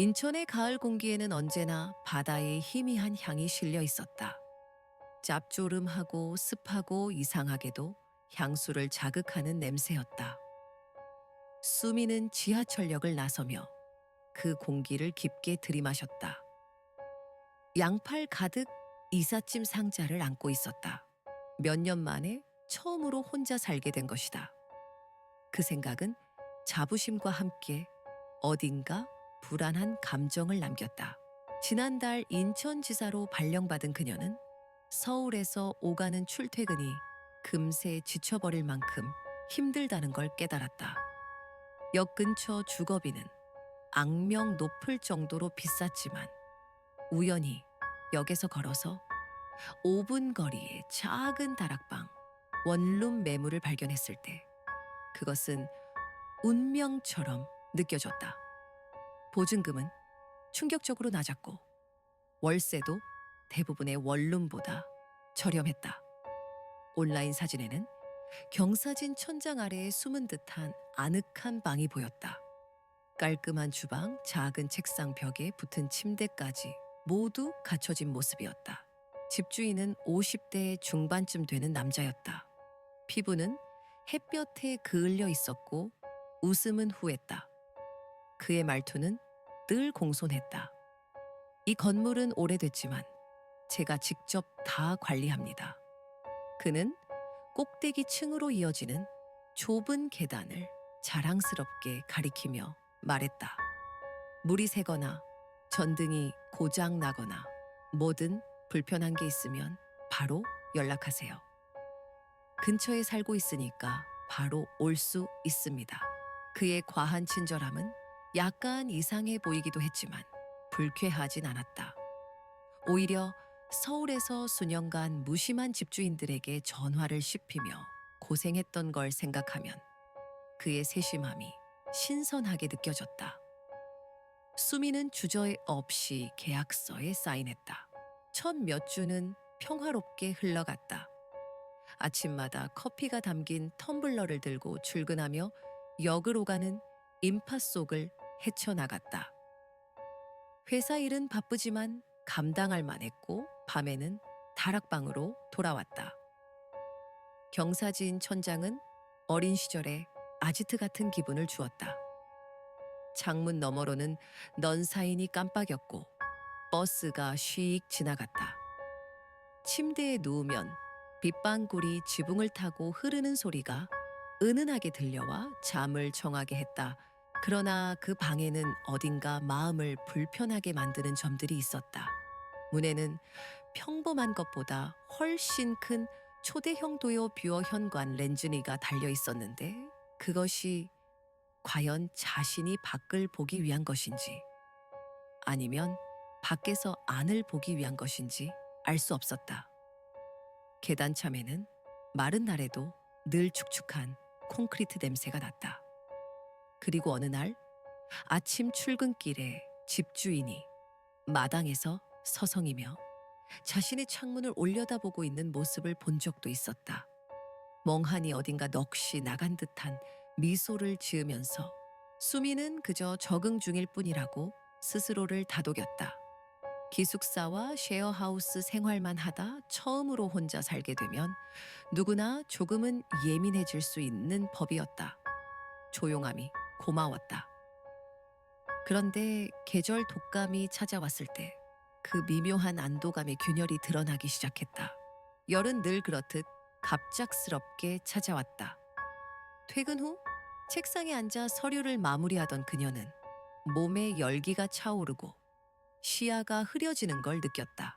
인천의 가을 공기에는 언제나 바다의 희미한 향이 실려 있었다. 짭조름하고 습하고 이상하게도 향수를 자극하는 냄새였다. 수미는 지하철역을 나서며 그 공기를 깊게 들이마셨다. 양팔 가득 이삿짐 상자를 안고 있었다. 몇 년 만에 처음으로 혼자 살게 된 것이다. 그 생각은 자부심과 함께 어딘가 불안한 감정을 남겼다. 지난달 인천지사로 발령받은 그녀는 서울에서 오가는 출퇴근이 금세 지쳐버릴 만큼 힘들다는 걸 깨달았다. 역 근처 주거비는 악명 높을 정도로 비쌌지만 우연히 역에서 걸어서 5분 거리의 작은 다락방 원룸 매물을 발견했을 때 그것은 운명처럼 느껴졌다. 보증금은 충격적으로 낮았고 월세도 대부분의 원룸보다 저렴했다. 온라인 사진에는 경사진 천장 아래에 숨은 듯한 아늑한 방이 보였다. 깔끔한 주방, 작은 책상 벽에 붙은 침대까지 모두 갖춰진 모습이었다. 집주인은 50대 중반쯤 되는 남자였다. 피부는 햇볕에 그을려 있었고 웃음은 후했다. 그의 말투는 늘 공손했다. 이 건물은 오래됐지만 제가 직접 다 관리합니다. 그는 꼭대기 층으로 이어지는 좁은 계단을 자랑스럽게 가리키며 말했다. 물이 새거나 전등이 고장 나거나 뭐든 불편한 게 있으면 바로 연락하세요. 근처에 살고 있으니까 바로 올 수 있습니다. 그의 과한 친절함은 약간 이상해 보이기도 했지만 불쾌하진 않았다. 오히려 서울에서 수년간 무심한 집주인들에게 전화를 씹히며 고생했던 걸 생각하면 그의 세심함이 신선하게 느껴졌다. 수미는 주저에 없이 계약서에 사인했다. 첫 몇 주는 평화롭게 흘러갔다. 아침마다 커피가 담긴 텀블러를 들고 출근하며 역으로 가는 인파 속을 헤쳐나갔다. 회사 일은 바쁘지만 감당할 만했고 밤에는 다락방으로 돌아왔다. 경사진 천장은 어린 시절에 아지트 같은 기분을 주었다. 창문 너머로는 넌 사인이 깜빡였고 버스가 쉬익 지나갔다. 침대에 누우면 빗방울이 지붕을 타고 흐르는 소리가 은은하게 들려와 잠을 청하게 했다. 그러나 그 방에는 어딘가 마음을 불편하게 만드는 점들이 있었다. 문에는 평범한 것보다 훨씬 큰 초대형 도요 뷰어 현관 렌즈니가 달려 있었는데 그것이 과연 자신이 밖을 보기 위한 것인지 아니면 밖에서 안을 보기 위한 것인지 알 수 없었다. 계단 참에는 마른 날에도 늘 축축한 콘크리트 냄새가 났다. 그리고 어느 날 아침 출근길에 집주인이 마당에서 서성이며 자신의 창문을 올려다보고 있는 모습을 본 적도 있었다. 멍하니 어딘가 넋이 나간 듯한 미소를 지으면서 수미는 그저 적응 중일 뿐이라고 스스로를 다독였다. 기숙사와 쉐어하우스 생활만 하다 처음으로 혼자 살게 되면 누구나 조금은 예민해질 수 있는 법이었다. 조용함이 고마웠다. 그런데 계절 독감이 찾아왔을 때 그 미묘한 안도감의 균열이 드러나기 시작했다. 열은 늘 그렇듯 갑작스럽게 찾아왔다. 퇴근 후 책상에 앉아 서류를 마무리하던 그녀는 몸에 열기가 차오르고 시야가 흐려지는 걸 느꼈다.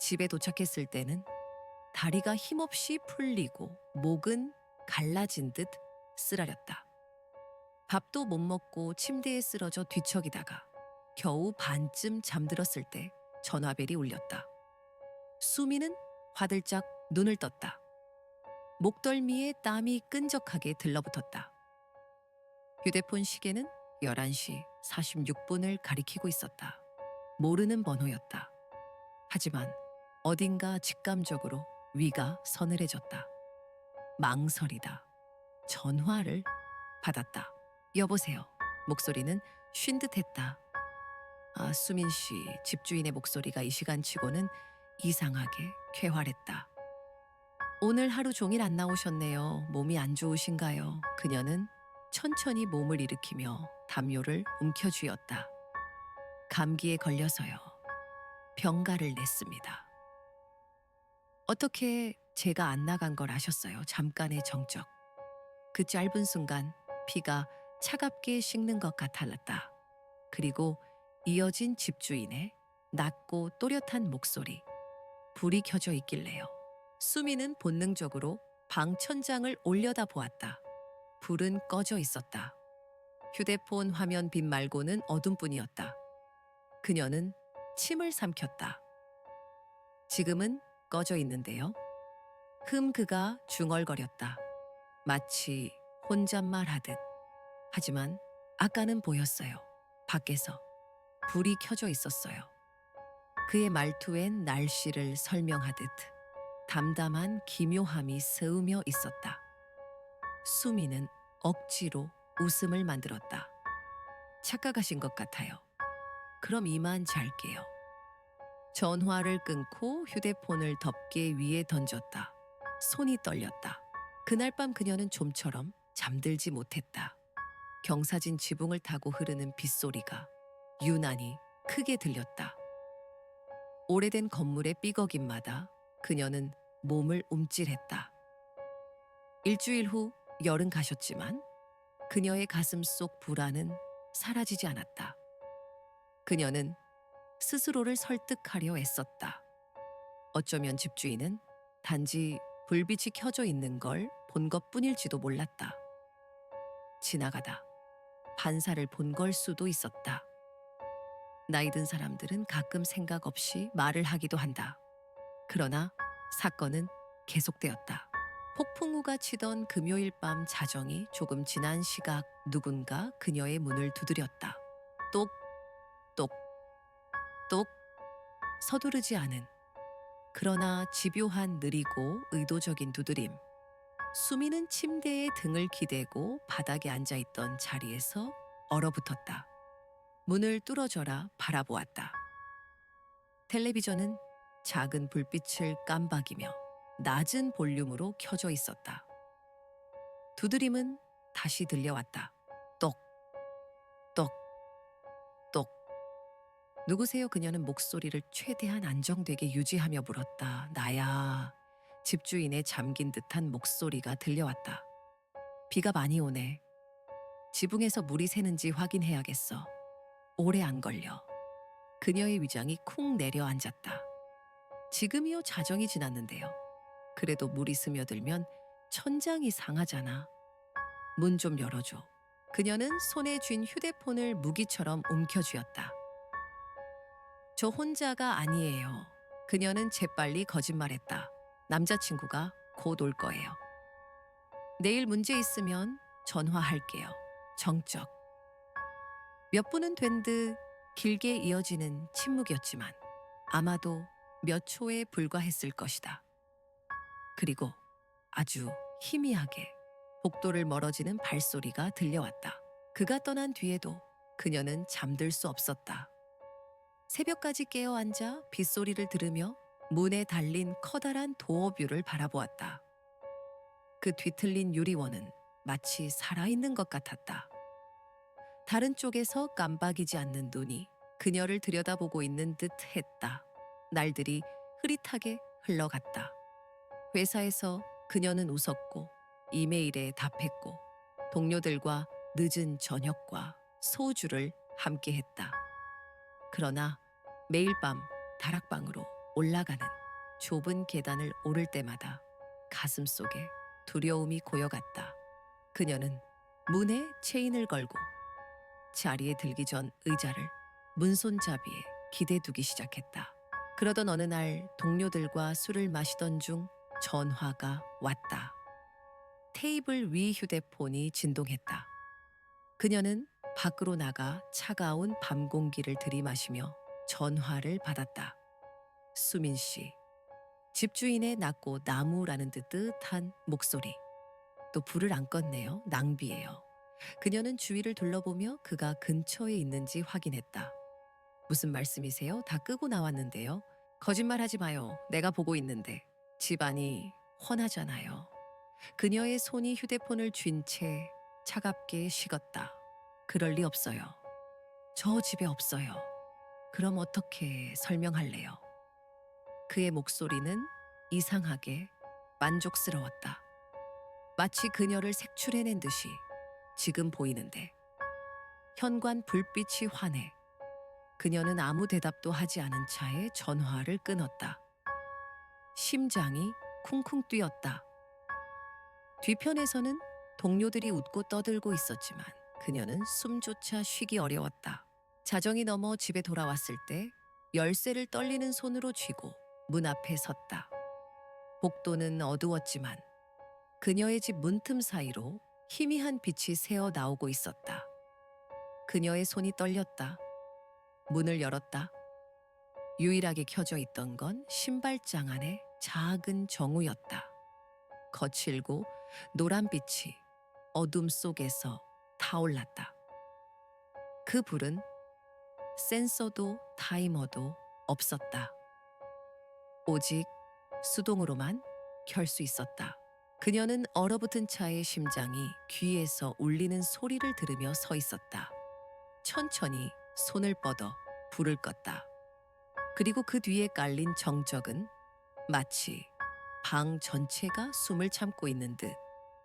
집에 도착했을 때는 다리가 힘없이 풀리고 목은 갈라진 듯 쓰라렸다. 밥도 못 먹고 침대에 쓰러져 뒤척이다가 겨우 반쯤 잠들었을 때 전화벨이 울렸다. 수미는 화들짝 눈을 떴다. 목덜미에 땀이 끈적하게 들러붙었다. 휴대폰 시계는 11시 46분을 가리키고 있었다. 모르는 번호였다. 하지만 어딘가 직감적으로 위가 서늘해졌다. 망설이다. 전화를 받았다. 여보세요. 목소리는 쉰 듯했다. 아, 수민 씨 집주인의 목소리가 이 시간치고는 이상하게 쾌활했다. 오늘 하루 종일 안 나오셨네요. 몸이 안 좋으신가요? 그녀는 천천히 몸을 일으키며 담요를 움켜쥐었다. 감기에 걸려서요. 병가를 냈습니다. 어떻게 제가 안 나간 걸 아셨어요? 잠깐의 정적. 그 짧은 순간 피가 차갑게 식는 것 같았다. 그리고 이어진 집주인의 낮고 또렷한 목소리. 불이 켜져 있길래요. 수미는 본능적으로 방 천장을 올려다 보았다. 불은 꺼져 있었다. 휴대폰 화면 빛 말고는 어둠뿐이었다. 그녀는 침을 삼켰다. 지금은 꺼져 있는데요. 흠 그가 중얼거렸다. 마치 혼잣말 하듯. 하지만 아까는 보였어요. 밖에서 불이 켜져 있었어요. 그의 말투엔 날씨를 설명하듯 담담한 기묘함이 스으며 있었다. 수미는 억지로 웃음을 만들었다. 착각하신 것 같아요. 그럼 이만 잘게요. 전화를 끊고 휴대폰을 덮개 위에 던졌다. 손이 떨렸다. 그날 밤 그녀는 좀처럼 잠들지 못했다. 경사진 지붕을 타고 흐르는 빗소리가 유난히 크게 들렸다. 오래된 건물의 삐걱임마다 그녀는 몸을 움찔했다. 일주일 후 열은 가셨지만 그녀의 가슴 속 불안은 사라지지 않았다. 그녀는 스스로를 설득하려 애썼다. 어쩌면 집주인은 단지 불빛이 켜져 있는 걸 본 것뿐일지도 몰랐다. 지나가다 반사를 본 걸 수도 있었다. 나이 든 사람들은 가끔 생각 없이 말을 하기도 한다. 그러나 사건은 계속되었다. 폭풍우가 치던 금요일 밤 자정이 조금 지난 시각 누군가 그녀의 문을 두드렸다. 똑, 똑, 똑. 서두르지 않은 그러나 집요한 느리고 의도적인 두드림. 수미는 침대에 등을 기대고 바닥에 앉아 있던 자리에서 얼어붙었다. 문을 뚫어져라 바라보았다. 텔레비전은 작은 불빛을 깜박이며 낮은 볼륨으로 켜져 있었다. 두드림은 다시 들려왔다. 똑, 똑, 똑. 누구세요? 그녀는 목소리를 최대한 안정되게 유지하며 물었다. 나야. 집주인의 잠긴 듯한 목소리가 들려왔다. 비가 많이 오네. 지붕에서 물이 새는지 확인해야겠어. 오래 안 걸려. 그녀의 위장이 쿵 내려앉았다. 지금이요 자정이 지났는데요. 그래도 물이 스며들면 천장이 상하잖아. 문 좀 열어줘. 그녀는 손에 쥔 휴대폰을 무기처럼 움켜쥐었다. 저 혼자가 아니에요. 그녀는 재빨리 거짓말했다. 남자친구가 곧 올 거예요. 내일 문제 있으면 전화할게요. 정적. 몇 분은 된 듯 길게 이어지는 침묵이었지만 아마도 몇 초에 불과했을 것이다. 그리고 아주 희미하게 복도를 멀어지는 발소리가 들려왔다. 그가 떠난 뒤에도 그녀는 잠들 수 없었다. 새벽까지 깨어 앉아 빗소리를 들으며 문에 달린 커다란 도어뷰를 바라보았다. 그 뒤틀린 유리원은 마치 살아있는 것 같았다. 다른 쪽에서 깜박이지 않는 눈이 그녀를 들여다보고 있는 듯 했다. 날들이 흐릿하게 흘러갔다. 회사에서 그녀는 웃었고 이메일에 답했고 동료들과 늦은 저녁과 소주를 함께 했다. 그러나 매일 밤 다락방으로 올라가는 좁은 계단을 오를 때마다 가슴 속에 두려움이 고여갔다. 그녀는 문에 체인을 걸고 자리에 들기 전 의자를 문손잡이에 기대두기 시작했다. 그러던 어느 날 동료들과 술을 마시던 중 전화가 왔다. 테이블 위 휴대폰이 진동했다. 그녀는 밖으로 나가 차가운 밤 공기를 들이마시며 전화를 받았다. 수민 씨. 집주인의 낮고 나무라는 듯 뜻한 목소리. 또 불을 안 껐네요. 낭비예요. 그녀는 주위를 둘러보며 그가 근처에 있는지 확인했다. 무슨 말씀이세요? 다 끄고 나왔는데요. 거짓말 하지 마요. 내가 보고 있는데. 집안이 훤하잖아요. 그녀의 손이 휴대폰을 쥔 채 차갑게 식었다. 그럴 리 없어요. 저 집에 없어요. 그럼 어떻게 설명할래요? 그의 목소리는 이상하게 만족스러웠다. 마치 그녀를 색출해낸 듯이 지금 보이는데 현관 불빛이 환해 그녀는 아무 대답도 하지 않은 차에 전화를 끊었다. 심장이 쿵쿵 뛰었다. 뒤편에서는 동료들이 웃고 떠들고 있었지만 그녀는 숨조차 쉬기 어려웠다. 자정이 넘어 집에 돌아왔을 때 열쇠를 떨리는 손으로 쥐고 문 앞에 섰다. 복도는 어두웠지만 그녀의 집 문틈 사이로 희미한 빛이 새어 나오고 있었다. 그녀의 손이 떨렸다. 문을 열었다. 유일하게 켜져 있던 건 신발장 안의 작은 정우였다. 거칠고 노란 빛이 어둠 속에서 타올랐다. 그 불은 센서도 타이머도 없었다. 오직 수동으로만 켤 수 있었다. 그녀는 얼어붙은 차의 심장이 귀에서 울리는 소리를 들으며 서 있었다. 천천히 손을 뻗어 불을 껐다. 그리고 그 뒤에 깔린 정적은 마치 방 전체가 숨을 참고 있는 듯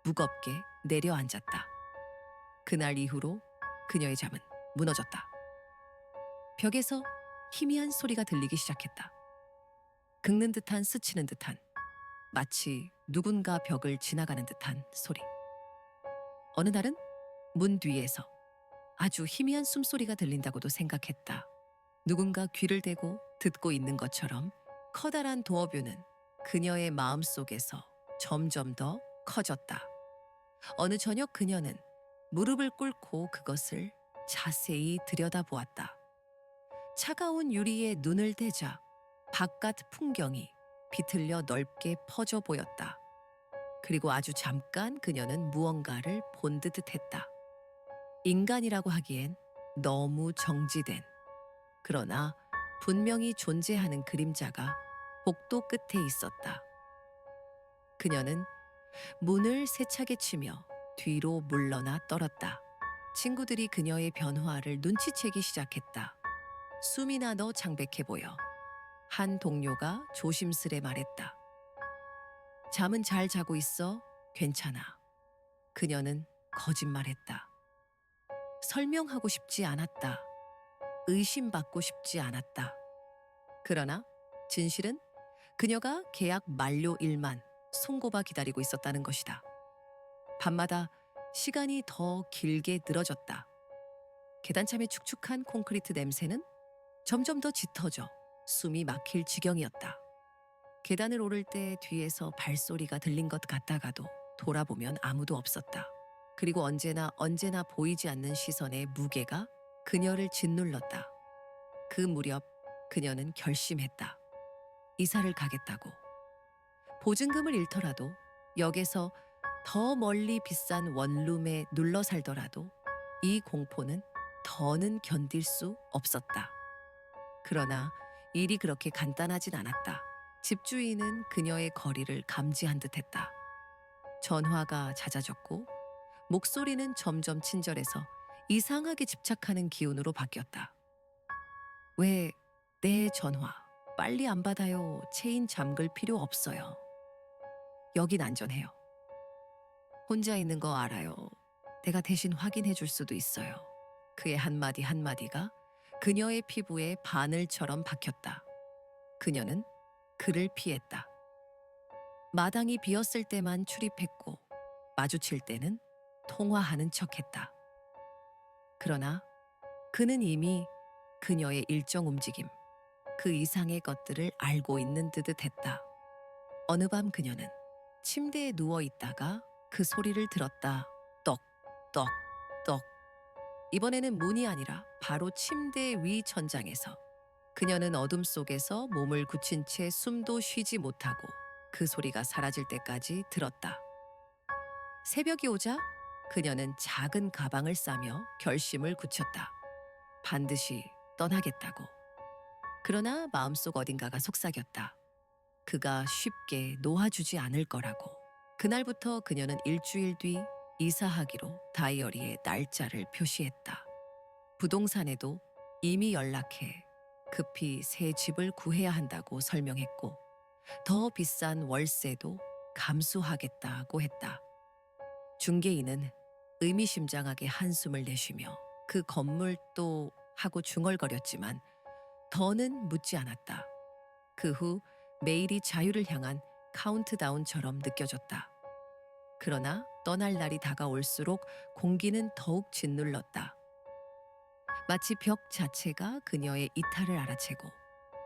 무겁게 내려앉았다. 그날 이후로 그녀의 잠은 무너졌다. 벽에서 희미한 소리가 들리기 시작했다. 긁는 듯한 스치는 듯한 마치 누군가 벽을 지나가는 듯한 소리. 어느 날은 문 뒤에서 아주 희미한 숨소리가 들린다고도 생각했다. 누군가 귀를 대고 듣고 있는 것처럼 커다란 도어뷰는 그녀의 마음 속에서 점점 더 커졌다. 어느 저녁 그녀는 무릎을 꿇고 그것을 자세히 들여다보았다. 차가운 유리에 눈을 대자 바깥 풍경이 비틀려 넓게 퍼져 보였다. 그리고 아주 잠깐 그녀는 무언가를 본 듯 했다. 인간이라고 하기엔 너무 정지된 그러나 분명히 존재하는 그림자가 복도 끝에 있었다. 그녀는 문을 세차게 치며 뒤로 물러나 떨었다. 친구들이 그녀의 변화를 눈치채기 시작했다. 숨이나 너 창백해 보여. 한 동료가 조심스레 말했다. 잠은 잘 자고 있어? 괜찮아. 그녀는 거짓말했다. 설명하고 싶지 않았다. 의심받고 싶지 않았다. 그러나 진실은 그녀가 계약 만료일만 손꼽아 기다리고 있었다는 것이다. 밤마다 시간이 더 길게 늘어졌다. 계단참의 축축한 콘크리트 냄새는 점점 더 짙어져 숨이 막힐 지경이었다. 계단을 오를 때 뒤에서 발소리가 들린 것 같다가도 돌아보면 아무도 없었다. 그리고 언제나 언제나 보이지 않는 시선의 무게가 그녀를 짓눌렀다. 그 무렵 그녀는 결심했다. 이사를 가겠다고. 보증금을 잃더라도 역에서 더 멀리 비싼 원룸에 눌러 살더라도 이 공포는 더는 견딜 수 없었다. 그러나 일이 그렇게 간단하진 않았다. 집주인은 그녀의 거리를 감지한 듯 했다. 전화가 잦아졌고 목소리는 점점 친절해서 이상하게 집착하는 기운으로 바뀌었다. 왜 내 전화 빨리 안 받아요. 체인 잠글 필요 없어요. 여긴 안전해요. 혼자 있는 거 알아요. 내가 대신 확인해 줄 수도 있어요. 그의 한마디 한마디가 그녀의 피부에 바늘처럼 박혔다. 그녀는 그를 피했다. 마당이 비었을 때만 출입했고 마주칠 때는 통화하는 척했다. 그러나 그는 이미 그녀의 일정 움직임, 그 이상의 것들을 알고 있는 듯 했다. 어느 밤 그녀는 침대에 누워 있다가 그 소리를 들었다. 똑, 똑, 똑. 이번에는 문이 아니라 바로 침대 위 천장에서 그녀는 어둠 속에서 몸을 굳힌 채 숨도 쉬지 못하고 그 소리가 사라질 때까지 들었다. 새벽이 오자 그녀는 작은 가방을 싸며 결심을 굳혔다. 반드시 떠나겠다고. 그러나 마음속 어딘가가 속삭였다. 그가 쉽게 놓아주지 않을 거라고. 그날부터 그녀는 일주일 뒤 이사하기로 다이어리에 날짜를 표시했다. 부동산에도 이미 연락해 급히 새 집을 구해야 한다고 설명했고 더 비싼 월세도 감수하겠다고 했다. 중개인은 의미심장하게 한숨을 내쉬며 그 건물도 하고 중얼거렸지만 더는 묻지 않았다. 그후 매일이 자유를 향한 카운트다운처럼 느껴졌다. 그러나 떠날 날이 다가올수록 공기는 더욱 짓눌렀다. 마치 벽 자체가 그녀의 이탈을 알아채고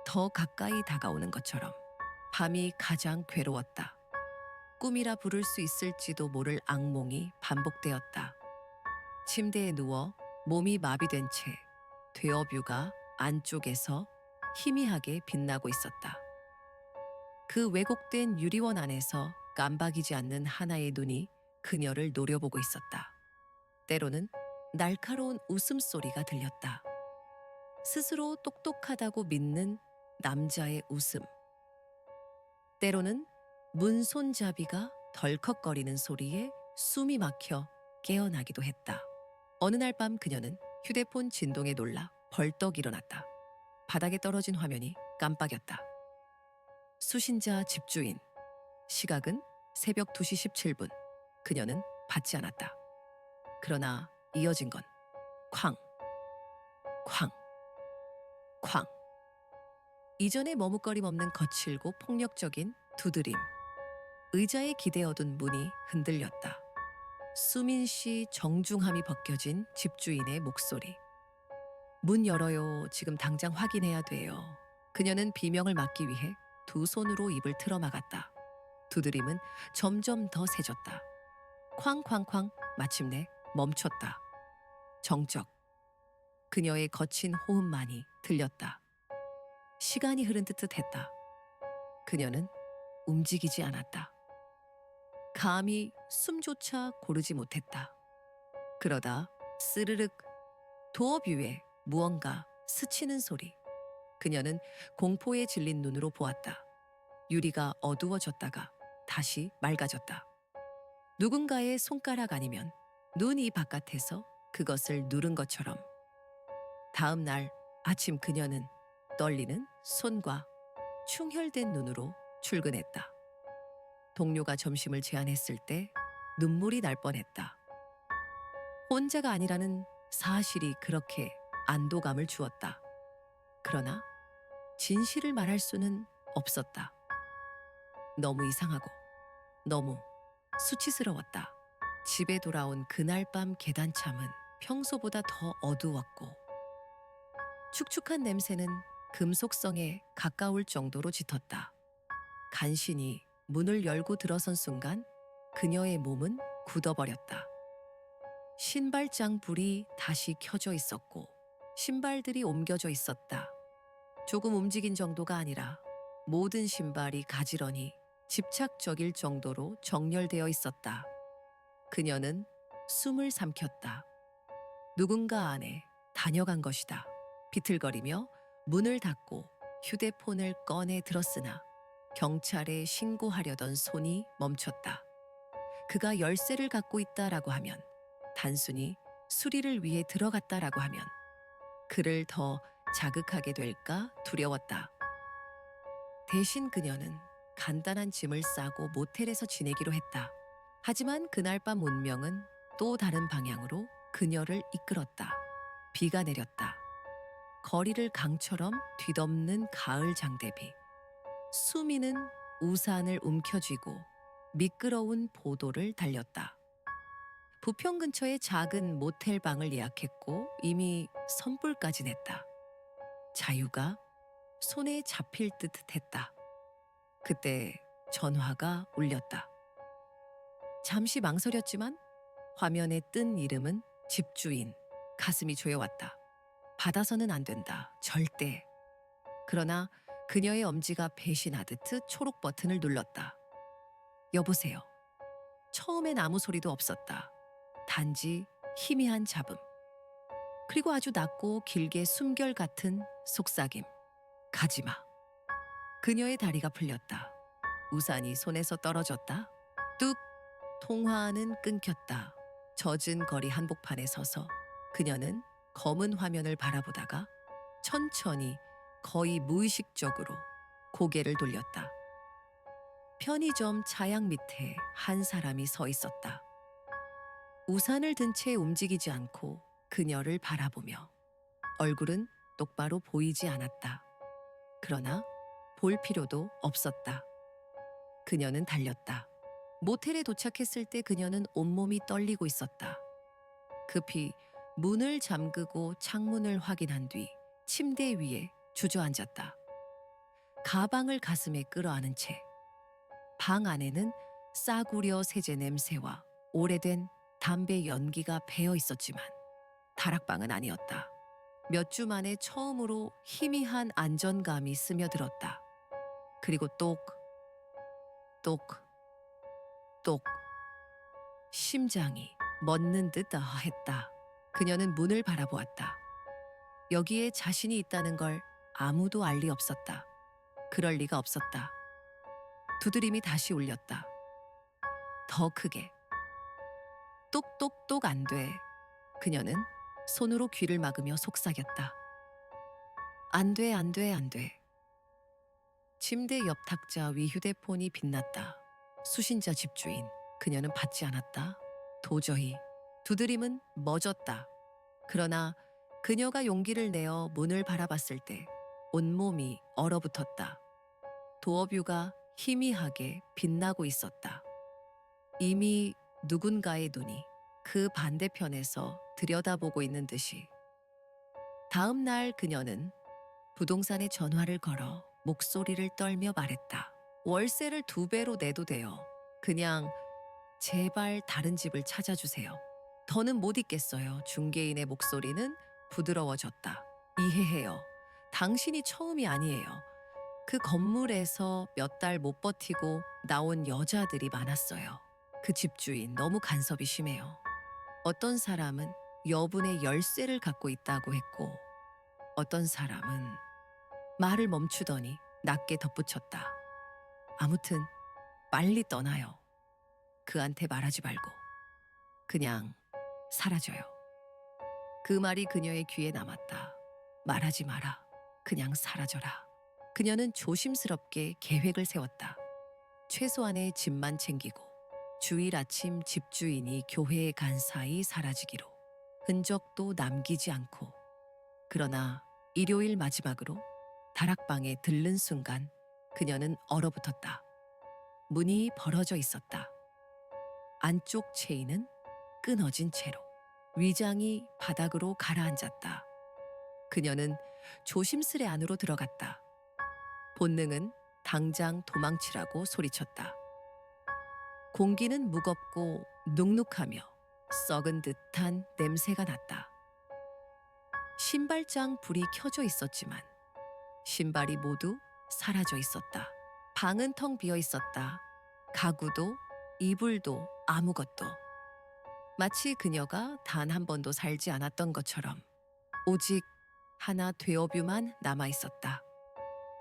더 가까이 다가오는 것처럼 밤이 가장 괴로웠다. 꿈이라 부를 수 있을지도 모를 악몽이 반복되었다. 침대에 누워 몸이 마비된 채 되어뷰가 안쪽에서 희미하게 빛나고 있었다. 그 왜곡된 유리원 안에서 깜박이지 않는 하나의 눈이 그녀를 노려보고 있었다. 때로는 날카로운 웃음소리가 들렸다. 스스로 똑똑하다고 믿는 남자의 웃음. 때로는 문 손잡이가 덜컥거리는 소리에 숨이 막혀 깨어나기도 했다. 어느 날 밤 그녀는 휴대폰 진동에 놀라 벌떡 일어났다. 바닥에 떨어진 화면이 깜빡였다. 수신자 집주인. 시각은 새벽 2시 17분. 그녀는 받지 않았다. 그러나 이어진 건 쾅, 쾅, 쾅. 이전에 머뭇거림 없는 거칠고 폭력적인 두드림. 의자에 기대어둔 문이 흔들렸다. 수민 씨 정중함이 벗겨진 집주인의 목소리. 문 열어요. 지금 당장 확인해야 돼요. 그녀는 비명을 막기 위해 두 손으로 입을 틀어막았다. 두드림은 점점 더 세졌다. 쾅쾅쾅 마침내 멈췄다. 정적. 그녀의 거친 호흡만이 들렸다. 시간이 흐른 듯 했다. 그녀는 움직이지 않았다. 감히 숨조차 고르지 못했다. 그러다 스르륵 도어 뷰에 무언가 스치는 소리. 그녀는 공포에 질린 눈으로 보았다. 유리가 어두워졌다가 다시 맑아졌다. 누군가의 손가락 아니면 눈이 바깥에서 그것을 누른 것처럼. 다음 날 아침 그녀는 떨리는 손과 충혈된 눈으로 출근했다. 동료가 점심을 제안했을 때 눈물이 날 뻔했다. 혼자가 아니라는 사실이 그렇게 안도감을 주었다. 그러나 진실을 말할 수는 없었다. 너무 이상하고 너무 수치스러웠다. 집에 돌아온 그날 밤 계단참은 평소보다 더 어두웠고 축축한 냄새는 금속성에 가까울 정도로 짙었다. 간신히 문을 열고 들어선 순간 그녀의 몸은 굳어버렸다. 신발장 불이 다시 켜져 있었고 신발들이 옮겨져 있었다. 조금 움직인 정도가 아니라 모든 신발이 가지런히 집착적일 정도로 정렬되어 있었다. 그녀는 숨을 삼켰다. 누군가 안에 다녀간 것이다. 비틀거리며 문을 닫고 휴대폰을 꺼내 들었으나 경찰에 신고하려던 손이 멈췄다. 그가 열쇠를 갖고 있다라고 하면 단순히 수리를 위해 들어갔다라고 하면 그를 더 자극하게 될까 두려웠다. 대신 그녀는 간단한 짐을 싸고 모텔에서 지내기로 했다. 하지만 그날 밤 운명은 또 다른 방향으로 그녀를 이끌었다. 비가 내렸다. 거리를 강처럼 뒤덮는 가을 장대비. 수미는 우산을 움켜쥐고 미끄러운 보도를 달렸다. 부평 근처에 작은 모텔 방을 예약했고 이미 선불까지 냈다. 자유가 손에 잡힐 듯 했다. 그때 전화가 울렸다. 잠시 망설였지만 화면에 뜬 이름은 집주인. 가슴이 조여왔다. 받아서는 안 된다. 절대. 그러나 그녀의 엄지가 배신하듯 초록 버튼을 눌렀다. 여보세요. 처음엔 아무 소리도 없었다. 단지 희미한 잡음. 그리고 아주 낮고 길게 숨결 같은 속삭임. 가지마. 그녀의 다리가 풀렸다. 우산이 손에서 떨어졌다. 뚝! 통화는 끊겼다. 젖은 거리 한복판에 서서 그녀는 검은 화면을 바라보다가 천천히 거의 무의식적으로 고개를 돌렸다. 편의점 차양 밑에 한 사람이 서 있었다. 우산을 든 채 움직이지 않고 그녀를 바라보며 얼굴은 똑바로 보이지 않았다. 그러나 볼 필요도 없었다. 그녀는 달렸다. 모텔에 도착했을 때 그녀는 온몸이 떨리고 있었다. 급히 문을 잠그고 창문을 확인한 뒤 침대 위에 주저앉았다. 가방을 가슴에 끌어안은 채 방 안에는 싸구려 세제 냄새와 오래된 담배 연기가 배어 있었지만 다락방은 아니었다. 몇 주 만에 처음으로 희미한 안전감이 스며들었다. 그리고 똑, 똑, 똑. 심장이 멎는 듯 했다. 그녀는 문을 바라보았다. 여기에 자신이 있다는 걸 아무도 알 리 없었다. 그럴 리가 없었다. 두드림이 다시 울렸다. 더 크게. 똑똑똑 안 돼. 그녀는 손으로 귀를 막으며 속삭였다. 안 돼, 안 돼, 안 돼. 침대 옆 탁자 위 휴대폰이 빛났다. 수신자 집주인. 그녀는 받지 않았다. 도저히. 두드림은 멎었다. 그러나 그녀가 용기를 내어 문을 바라봤을 때 온몸이 얼어붙었다. 도어뷰가 희미하게 빛나고 있었다. 이미 누군가의 눈이 그 반대편에서 들여다보고 있는 듯이. 다음 날 그녀는 부동산에 전화를 걸어 목소리를 떨며 말했다. 월세를 두 배로 내도 돼요. 그냥 제발 다른 집을 찾아주세요. 더는 못 있겠어요. 중개인의 목소리는 부드러워졌다. 이해해요. 당신이 처음이 아니에요. 그 건물에서 몇 달 못 버티고 나온 여자들이 많았어요. 그 집주인 너무 간섭이 심해요. 어떤 사람은 여분의 열쇠를 갖고 있다고 했고, 어떤 사람은 말을 멈추더니 낮게 덧붙였다. 아무튼 빨리 떠나요. 그한테 말하지 말고 그냥 사라져요. 그 말이 그녀의 귀에 남았다. 말하지 마라. 그냥 사라져라. 그녀는 조심스럽게 계획을 세웠다. 최소한의 집만 챙기고 주일 아침 집주인이 교회에 간 사이 사라지기로 흔적도 남기지 않고 그러나 일요일 마지막으로 다락방에 들른 순간 그녀는 얼어붙었다. 문이 벌어져 있었다. 안쪽 체인은 끊어진 채로 위장이 바닥으로 가라앉았다. 그녀는 조심스레 안으로 들어갔다. 본능은 당장 도망치라고 소리쳤다. 공기는 무겁고 눅눅하며 썩은 듯한 냄새가 났다. 신발장 불이 켜져 있었지만 신발이 모두 사라져 있었다. 방은 텅 비어 있었다. 가구도 이불도 아무것도. 마치 그녀가 단 한 번도 살지 않았던 것처럼 오직 하나 되어뷰만 남아 있었다.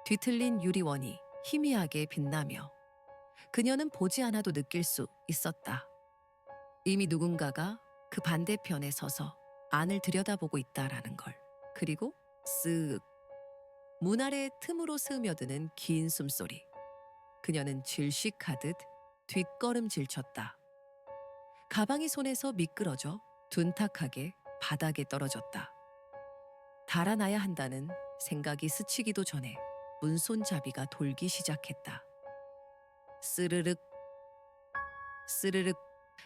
뒤틀린 유리원이 희미하게 빛나며 그녀는 보지 않아도 느낄 수 있었다. 이미 누군가가 그 반대편에 서서 안을 들여다보고 있다라는 걸. 그리고 쓱. 문 아래 틈으로 스며드는 긴 숨소리. 그녀는 질식하듯 뒷걸음질 쳤다. 가방이 손에서 미끄러져 둔탁하게 바닥에 떨어졌다. 달아나야 한다는 생각이 스치기도 전에 문손잡이가 돌기 시작했다. 스르륵, 스르륵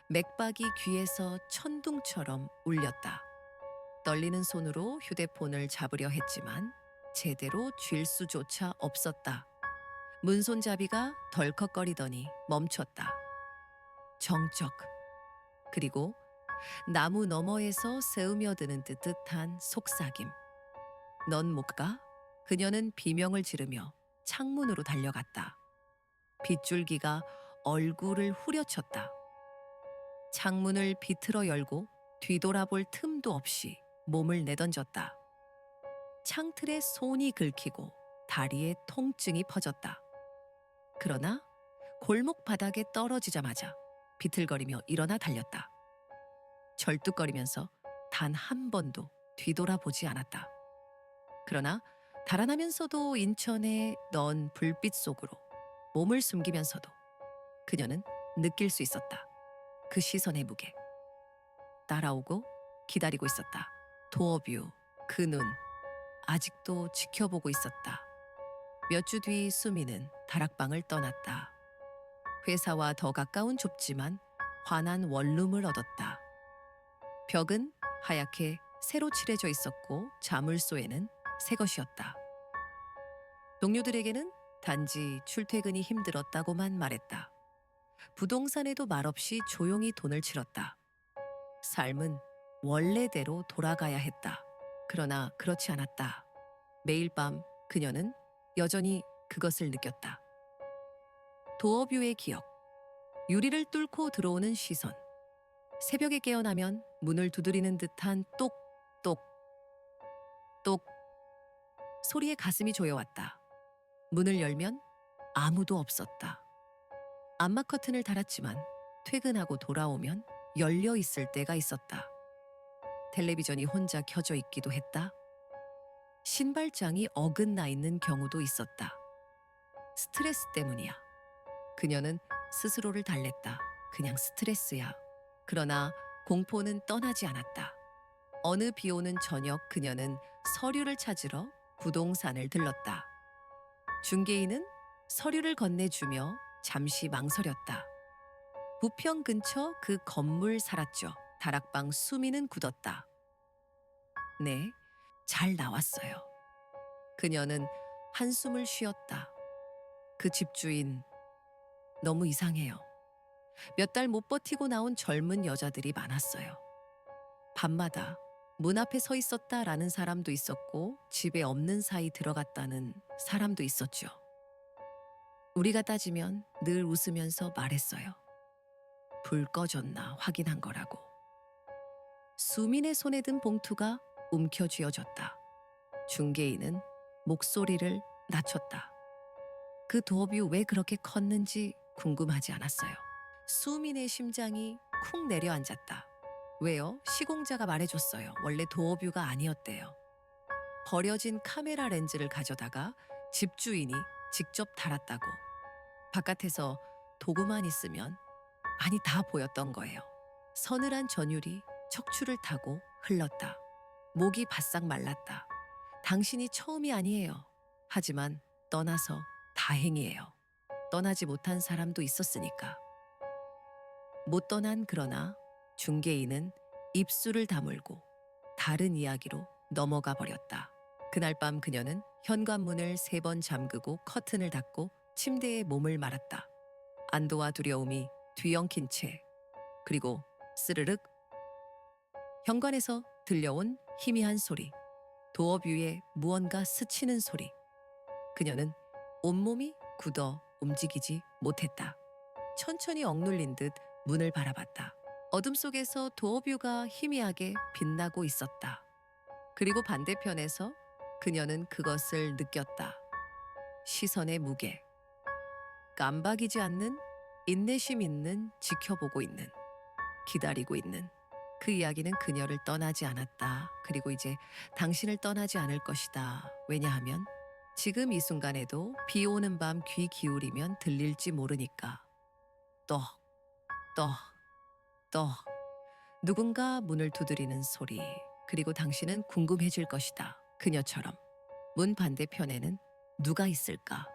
맥박이 귀에서 천둥처럼 울렸다. 떨리는 손으로 휴대폰을 잡으려 했지만 제대로 쥘 수조차 없었다. 문손잡이가 덜컥거리더니 멈췄다. 정적. 그리고 나무 너머에서 새우며드는 듯한 속삭임. 넌 못 가? 그녀는 비명을 지르며 창문으로 달려갔다. 빗줄기가 얼굴을 후려쳤다. 창문을 비틀어 열고 뒤돌아볼 틈도 없이 몸을 내던졌다. 창틀에 손이 긁히고 다리에 통증이 퍼졌다. 그러나 골목 바닥에 떨어지자마자 비틀거리며 일어나 달렸다. 절뚝거리면서 단 한 번도 뒤돌아보지 않았다. 그러나 달아나면서도 인천의 넌 불빛 속으로 몸을 숨기면서도 그녀는 느낄 수 있었다. 그 시선의 무게. 따라오고 기다리고 있었다. 도어뷰, 그 눈, 아직도 지켜보고 있었다. 몇 주 뒤 수미는 다락방을 떠났다. 회사와 더 가까운 좁지만 환한 원룸을 얻었다. 벽은 하얗게 새로 칠해져 있었고 자물쇠에는 새 것이었다. 동료들에게는 단지 출퇴근이 힘들었다고만 말했다. 부동산에도 말없이 조용히 돈을 치렀다. 삶은 원래대로 돌아가야 했다. 그러나 그렇지 않았다. 매일 밤 그녀는 여전히 그것을 느꼈다. 도어뷰의 기억. 유리를 뚫고 들어오는 시선. 새벽에 깨어나면 문을 두드리는 듯한 똑똑 똑 소리에 가슴이 조여왔다. 문을 열면 아무도 없었다. 안마 커튼을 달았지만 퇴근하고 돌아오면 열려 있을 때가 있었다. 텔레비전이 혼자 켜져 있기도 했다. 신발장이 어긋나 있는 경우도 있었다. 스트레스 때문이야. 그녀는 스스로를 달랬다. 그냥 스트레스야. 그러나 공포는 떠나지 않았다. 어느 비 오는 저녁 그녀는 서류를 찾으러 부동산을 들렀다. 중개인은 서류를 건네주며 잠시 망설였다. 부평 근처 그 건물 살았죠. 다락방 수미는 굳었다. 네, 잘 나왔어요. 그녀는 한숨을 쉬었다. 그 집주인 너무 이상해요. 몇 달 못 버티고 나온 젊은 여자들이 많았어요. 밤마다 문 앞에 서 있었다라는 사람도 있었고 집에 없는 사이 들어갔다는 사람도 있었죠. 우리가 따지면 늘 웃으면서 말했어요. 불 꺼졌나 확인한 거라고. 수민의 손에 든 봉투가 움켜쥐어졌다. 중개인은 목소리를 낮췄다. 그 도업이 왜 그렇게 컸는지 궁금하지 않았어요. 수민의 심장이 쿵 내려앉았다. 왜요? 시공자가 말해줬어요. 원래 도어뷰가 아니었대요. 버려진 카메라 렌즈를 가져다가 집주인이 직접 달았다고. 바깥에서 도구만 있으면 아니 다 보였던 거예요. 서늘한 전율이 척추를 타고 흘렀다. 목이 바싹 말랐다. 당신이 처음이 아니에요. 하지만 떠나서 다행이에요. 떠나지 못한 사람도 있었으니까. 못 떠난 그러나 중개인은 입술을 다물고 다른 이야기로 넘어가 버렸다. 그날 밤 그녀는 현관문을 세 번 잠그고 커튼을 닫고 침대에 몸을 말았다. 안도와 두려움이 뒤엉킨 채 그리고 스르륵 현관에서 들려온 희미한 소리 도어뷰에 무언가 스치는 소리 그녀는 온몸이 굳어 움직이지 못했다. 천천히 억눌린 듯 문을 바라봤다. 어둠 속에서 도어뷰가 희미하게 빛나고 있었다. 그리고 반대편에서 그녀는 그것을 느꼈다. 시선의 무게. 깜박이지 않는 인내심 있는 지켜보고 있는 기다리고 있는 그 이야기는 그녀를 떠나지 않았다. 그리고 이제 당신을 떠나지 않을 것이다. 왜냐하면 지금 이 순간에도 비 오는 밤 귀 기울이면 들릴지 모르니까. 떡, 떡, 떡. 누군가 문을 두드리는 소리. 그리고 당신은 궁금해질 것이다. 그녀처럼. 문 반대편에는 누가 있을까?